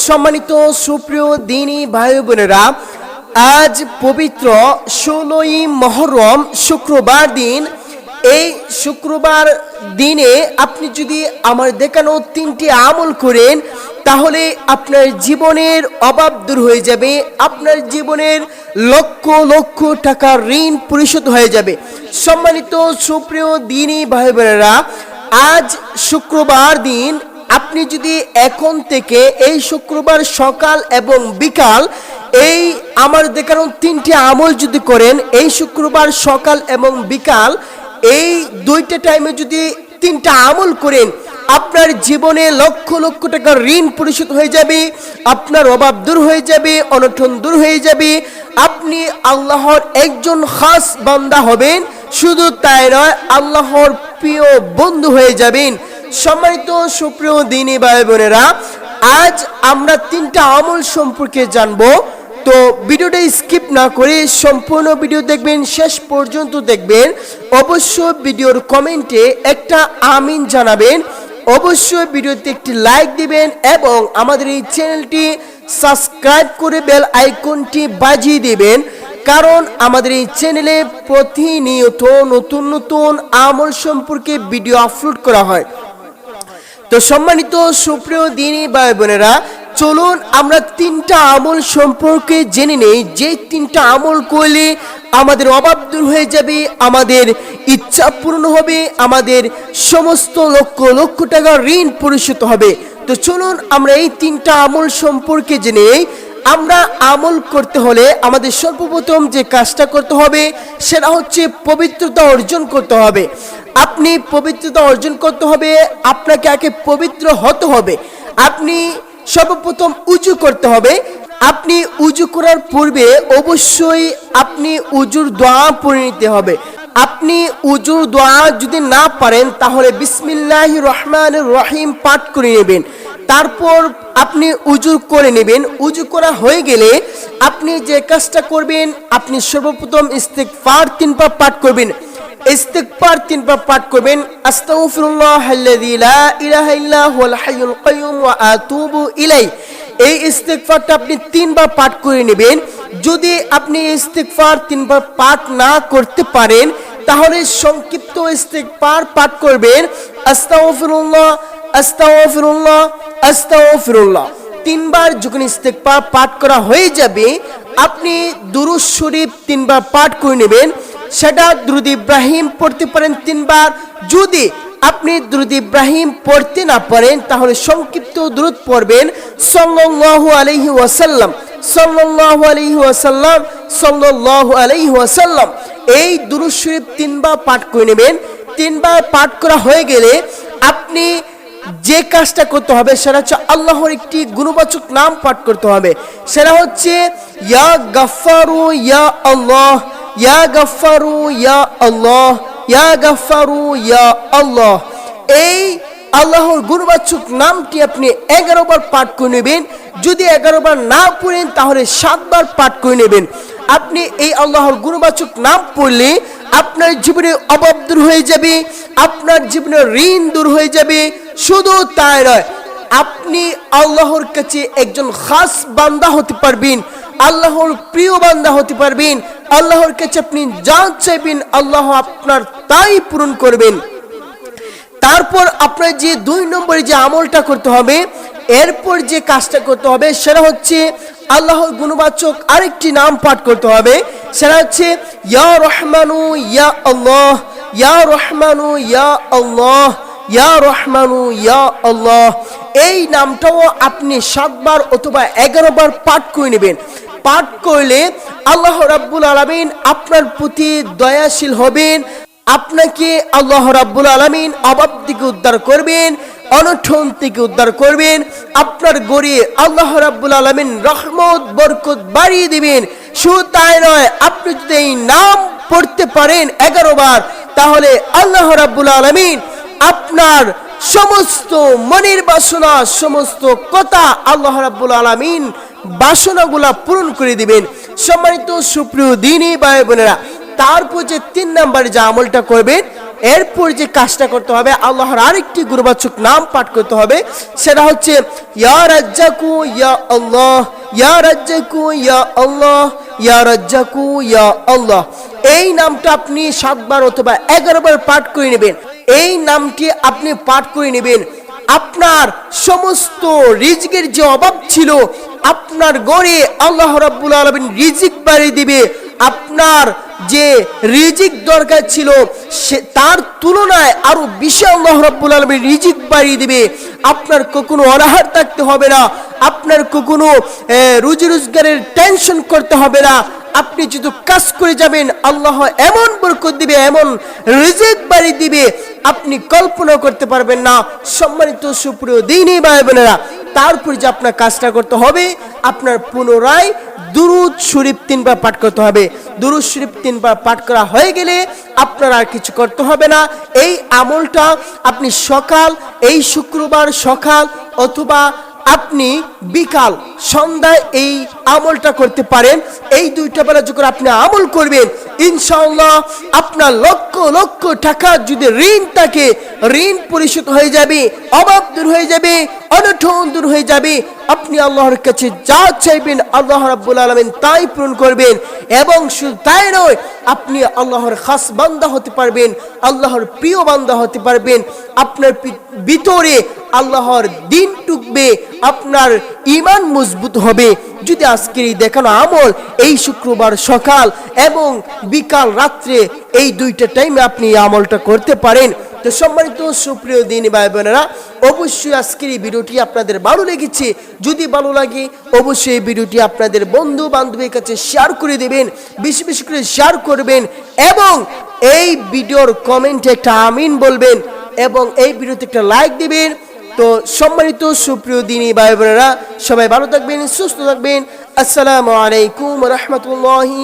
সম্মানিত সুপ্রিয় দিনী ভাই বোনেরা, আজ পবিত্র ষোলোই মহরম শুক্রবার দিন। এই শুক্রবার দিনে আপনি যদি আমার দেখানো তিনটি আমল করেন, তাহলে আপনার জীবনের অভাব দূর হয়ে যাবে, আপনার জীবনের লক্ষ লক্ষ টাকার ঋণ পরিশোধ হয়ে যাবে। সম্মানিত সুপ্রিয় দিনী ভাই বোনেরা, আজ শুক্রবার দিন আপনি যদি এখন থেকে এই শুক্রবার সকাল এবং বিকাল এই আমার দেখানো তিনটি আমল যদি করেন, এই শুক্রবার সকাল এবং বিকাল এই দুইটা টাইমে যদি তিনটা আমল করেন, আপনার জীবনে লক্ষ লক্ষ টাকার ঋণ পরিশোধ হয়ে যাবে, আপনার অভাব দূর হয়ে যাবে, অনটন দূর হয়ে যাবে, আপনি আল্লাহর একজন খাস বান্দা হবেন, শুধু তাই নয়, আল্লাহর প্রিয় বন্ধু হয়ে যাবেন। সম্মানিত সুপ্রিয় দিনী ভাই বোনেরা, আজ আমরা তিনটা আমল সম্পর্কে জানব। তো ভিডিওটা স্কিপ না করে সম্পূর্ণ ভিডিও দেখবেন, শেষ পর্যন্ত দেখবেন। অবশ্যই ভিডিওর কমেন্টে একটা আমিন জানাবেন। অবশ্যই ভিডিওতে একটি লাইক দিবেন এবং আমাদের এই চ্যানেলটি সাবস্ক্রাইব করে বেল আইকনটি বাজিয়ে দিবেন। কারণ আমাদের এই চ্যানেলে প্রতিনিয়ত নতুন নতুন আমল সম্পর্কে ভিডিও আপলোড করা হয়। তো সম্মানিত সুপ্রিয় দিনই ভাই বোনেরা, চলুন আমরা তিনটা আমল সম্পর্কে জেনে নেই। যে তিনটা আমল করলে আমাদের অভাব দূর হয়ে যাবে, আমাদের ইচ্ছা পূর্ণ হবে, আমাদের সমস্ত লক্ষ লক্ষ টাকা ঋণ পরিশোধ হবে। তো চলুন আমরা এই তিনটা আমল সম্পর্কে জেনে আমরা আমল করতে হলে আমাদের সর্বপ্রথম যে কাজটা করতে হবে, সেটা হচ্ছে পবিত্রতা অর্জন করতে হবে। আপনি পবিত্রতা অর্জন করতে হবে, আপনাকে আগে পবিত্র হতে হবে। আপনি সর্বপ্রথম উঁচু করতে হবে। আপনি উজু করার পূর্বে অবশ্যই আপনি উজুর দোয়া পড়ে নিতে হবে। আপনি উজুর দোয়া যদি না পারেন, তাহলে বিসমিল্লাহ রহমান রহিম পাঠ করে নেবেন। তারপর আপনি উজু করে নেবেন। উজু করা হয়ে গেলে আপনি যে কাজটা করবেন, আপনি সর্বপ্রথম ইস্তেকফার তিনবার পাঠ করবেন। ইস্তেক পার তিনবার পাঠ করবেন। ইলাই এই ইস্তেকফারটা আপনি তিনবার পাঠ করে নেবেন। যদি আপনি ইস্তেকফার তিনবার পাঠ না করতে পারেন, তাহলে সংক্ষিপ্ত ইস্তেকফার পাঠ করবেন। আস্তাগফিরুল্লাহ আস্তাগফিরুল্লাহ আস্তাগফিরুল্লাহ। তিনবার যখন ইস্তেকবার পাঠ করা হয়ে যাবে, আপনি দুরুদ শরীফ তিনবার পাঠ করে নেবেন। সেটা দ্রুদ ইব্রাহিম পড়তে পারেন তিনবার। যদি আপনি দ্রুদ ইব্রাহিম পড়তে না পারেন, তাহলে সংক্ষিপ্ত দ্রুদ পড়বেন। সাল্লাল্লাহু আলাইহি ওয়াসাল্লাম, সাল্লাল্লাহু আলাইহি ওয়াসাল্লাম, সাল্লাল্লাহু আলাইহি ওয়াসাল্লাম। এই দুরুদ শরীফ তিনবার পাঠ করে নেবেন। তিনবার পাঠ করা হয়ে গেলে আপনি যে কাজটা করতে হবে সেটা হচ্ছে আল্লাহর একটি গুণবাচক নাম পাঠ করতে হবে। সেটা হচ্ছে, ইয়া গাফারু ইয়া আল্লাহ, ইয়া গাফারু ইয়া আল্লাহ, ইয়া গাফারু ইয়া আল্লাহ। এই আল্লাহর গুণবাচক নামটি আপনি এগারো বার পাঠ করে নেবেন। যদি এগারো বার না পড়েন, তাহলে সাতবার পাঠ করে নেবেন। আপনি এই আল্লাহর গুণবাচক নাম পড়লে আপনার জীবনে অভাব দূর হয়ে যাবে, আপনার জীবনে ঋণ দূর হয়ে যাবে শুধু তাই নয়, আপনি আল্লাহর কাছে একজন খাস বান্দা হতে পারবেন, আল্লাহর প্রিয় বান্দা হতে পারবেন, আল্লাহর কাছে আপনি যা চাইবেন আল্লাহ আপনার তাই পূরণ করবেন। তারপর আপনার যে দুই নম্বরে যে আমলটা করতে হবে, এরপর যে কাজটা করতে হবে সেটা হচ্ছে আল্লাহর গুণবাচক আরেকটি নাম পাঠ করতে হবে, সেটা হচ্ছে, ইয়া রহমানু ইয়া আল্লাহ, ইয়া রহমানু ইয়া আল্লাহ। ইয়া রহমানু, ইয়া আল্লাহ, এই নামটাও আপনি সাতবার অথবা এগারো বার পাঠ করে নেবেন। পাঠ করলে আল্লাহ রাব্বুল আলমিন আপনার প্রতি দয়াশীল হবেন, আপনাকে আল্লাহ রাব্বুল আলমিন অভাব থেকে উদ্ধার করবেন অনঠন থেকে উদ্ধার করবেন, আপনার গড়িয়ে আল্লাহ রাব্বুল আলমিন রহমত, বরকত বাড়িয়ে দিবেন। শুধু তাই নয়, আপনি যদি এই নাম পড়তে পারেন এগারো বার তাহলে আল্লাহ রাব্বুল আলমিন আপনার সমস্ত মনের বাসনা, সমস্ত কথা আল্লাহ রাব্বুল আলমিন বাসনাগুলা পূরণ করে দিবেন। সম্মানিত সুপ্রিয় দিনই ভাই বোনেরা, তারপর যে তিন নাম্বারে যে আমলটা করবেন, এরপর যে কাজটা করতে হবে, আল্লাহর আরেকটি গুরুবাচক নাম পাঠ করতে হবে, সেটা হচ্ছে, ইয়া রাজ্জাকু, ইয়া আল্লাহ, ইয়া রাজ্জাকু, ইয়া আল্লাহ, ইয়া রাজ্জাকু, ইয়া আল্লাহ। এই নামটা আপনি সাতবার অথবা এগারো বার পাঠ করে নেবেন। এই নামটি আপনি পাঠ করে নেবেন। আপনার সমস্ত রিজিকের যে অভাব ছিল, আপনার গড়ে আল্লাহ রাব্বুল আলমিন রিজিক বাড়িয়ে দিবে। আপনার যে রিজিক দরকার ছিল, সে তার তুলনায় আরও বেশি আল্লাহ রাব্বুল আলমিন রিজিক বাড়িয়ে দিবে। আপনার কখনো অনাহার থাকতে হবে না, আপনার কখনো রুজি রোজগারের টেনশন করতে হবে না। আপনি যদি কাজ করে যাবেন, আল্লাহ এমন বরকত দিবে, এমন রিজিক বাড়ি দিবে, আপনি কল্পনা করতে পারবেন না। সম্মানিত সুপ্রিয় দিনই ভাই বোনেরা, তারপর যে আপনার কাজটা করতে হবে, আপনার পুনরায় দুরুদ শরীফ তিনবার পাঠ করতে হবে। দুরুদ শরীফ তিনবার পাঠ করা হয়ে গেলে আপনার আর কিছু করতে হবে না। এই আমলটা আপনি সকাল, এই শুক্রবার সকাল অথবা আপনি বিকাল সন্ধ্যায় এই আমলটা করতে পারেন। এই দুইটা বেলা যখন আপনি আমল করবেন, ইনশাআল্লাহ আপনার লক্ষ লক্ষ টাকা যদি ঋণ থাকে, ঋণ পরিশোধ হয়ে যাবে, অভাব দূর হয়ে যাবে অনঠন দূর হয়ে যাবে। আপনি আল্লাহর কাছে যা চাইবেন আল্লাহ রাব্বুল আলামিন তাই পূরণ করবেন এবং শুধু তাই নয়, আপনি আল্লাহর খাস বান্দা হতে পারবেন, আল্লাহর প্রিয় বান্দা হতে পারবেন। আপনার ভিতরে আল্লাহর দিন টুকবে, আপনার ইমান মজবুত হবে। যদি আজকের এই দেখানো আমল এই শুক্রবার সকাল এবং বিকাল রাত্রে এই দুইটা টাইমে আপনি আমলটা করতে পারেন, তো সম্মানিত সুপ্রিয় দিন ভাই বোনেরা, অবশ্যই আজকের এই ভিডিওটি আপনাদের ভালো লেগেছে। যদি ভালো লাগে, অবশ্যই এই ভিডিওটি আপনাদের বন্ধু বান্ধবের কাছে শেয়ার করে দেবেন, বেশি বেশি করে শেয়ার করবেন এবং এই ভিডিওর কমেন্টে একটা আমিন বলবেন এবং এই ভিডিওতে একটা লাইক দিবেন। তো সম্মানিত সুপ্রিয় দিনী ভাই বোনেরা সবাই ভালো থাকবেন সুস্থ থাকবেন। আসসালামু আলাইকুম রহমতুল্লাহি